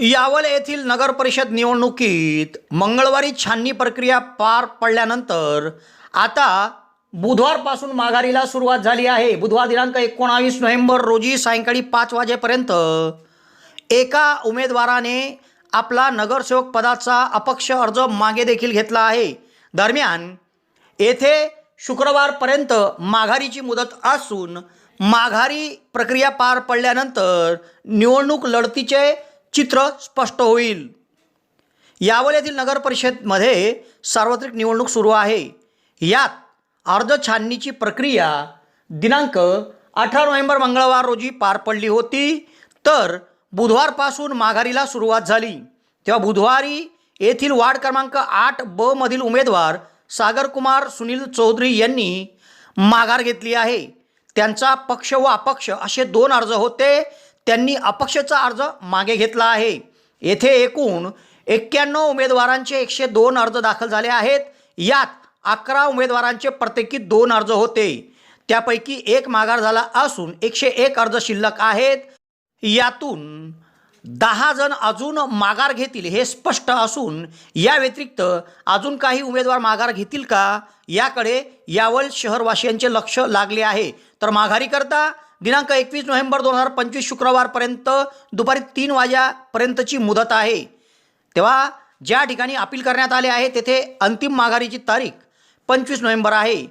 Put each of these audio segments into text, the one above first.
यावल येथील नगर परिषद निवडणुकीत मंगळवारी छाननी प्रक्रिया पार पडल्यानंतर आता बुधवारपासून माघारीला सुरुवात झाली आहे. बुधवार दिनांक एकोणावीस नोव्हेंबर रोजी सायंकाळी पाच वाजेपर्यंत एका उमेदवाराने आपला नगरसेवक पदाचा अपक्ष अर्ज मागे देखील घेतला आहे. दरम्यान येथे शुक्रवारपर्यंत माघारीची मुदत असून माघारी प्रक्रिया पार पडल्यानंतर निवडणूक लढतीचे चित्र स्पष्ट होईल. यावल येथील नगर परिषदमध्ये सार्वत्रिक निवडणूक सुरू आहे. यात अर्ज छाननीची प्रक्रिया दिनांक अठरा नोव्हेंबर मंगळवार रोजी पार पडली होती. तर बुधवारपासून माघारीला सुरुवात झाली. तेव्हा बुधवारी येथील वार्ड क्रमांक आठ ब मधील उमेदवार सागरकुमार सुनील चौधरी यांनी माघार घेतली आहे. त्यांचा पक्ष व अपक्ष असे दोन अर्ज होते. त्यांनी अपक्षचा अर्ज मागे घेतला आहे. येथे एकूण एक्क्याण्णव उमेदवारांचे एकशे दोन अर्ज दाखल झाले आहेत. यात अकरा उमेदवारांचे प्रत्येकी दोन अर्ज होते. त्यापैकी एक माघार झाला असून एकशे एक अर्ज शिल्लक आहेत. यातून दहा जण अजून माघार घेतील हे स्पष्ट असून या व्यतिरिक्त अजून काही उमेदवार माघार घेतील का? याकडे यावल शहरवासियांचे लक्ष लागले आहे. तर माघारीकरता दिनांक एकवीस नोव्हेंबर दोन हजार पंचवीस शुक्रवारपर्यंत दुपारी तीन वाजेपर्यंतची मुदत आहे. तेव्हा ज्या ठिकाणी अपील करण्यात आले आहे तेथे अंतिम माघारीची तारीख पंचवीस नोव्हेंबर आहे.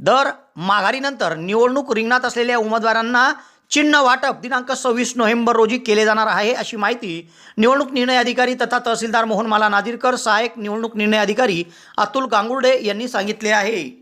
दर माघारीनंतर निवडणूक रिंगणात असलेल्या उमेदवारांना चिन्ह वाटप दिनांक सव्वीस नोव्हेंबर रोजी केले जाणार आहे अशी माहिती निवडणूक निर्णय अधिकारी तथा तहसीलदार मोहन माला नादिरकर सहाय्यक निवडणूक निर्णय अधिकारी अतुल गांगुर्डे यांनी सांगितले आहे.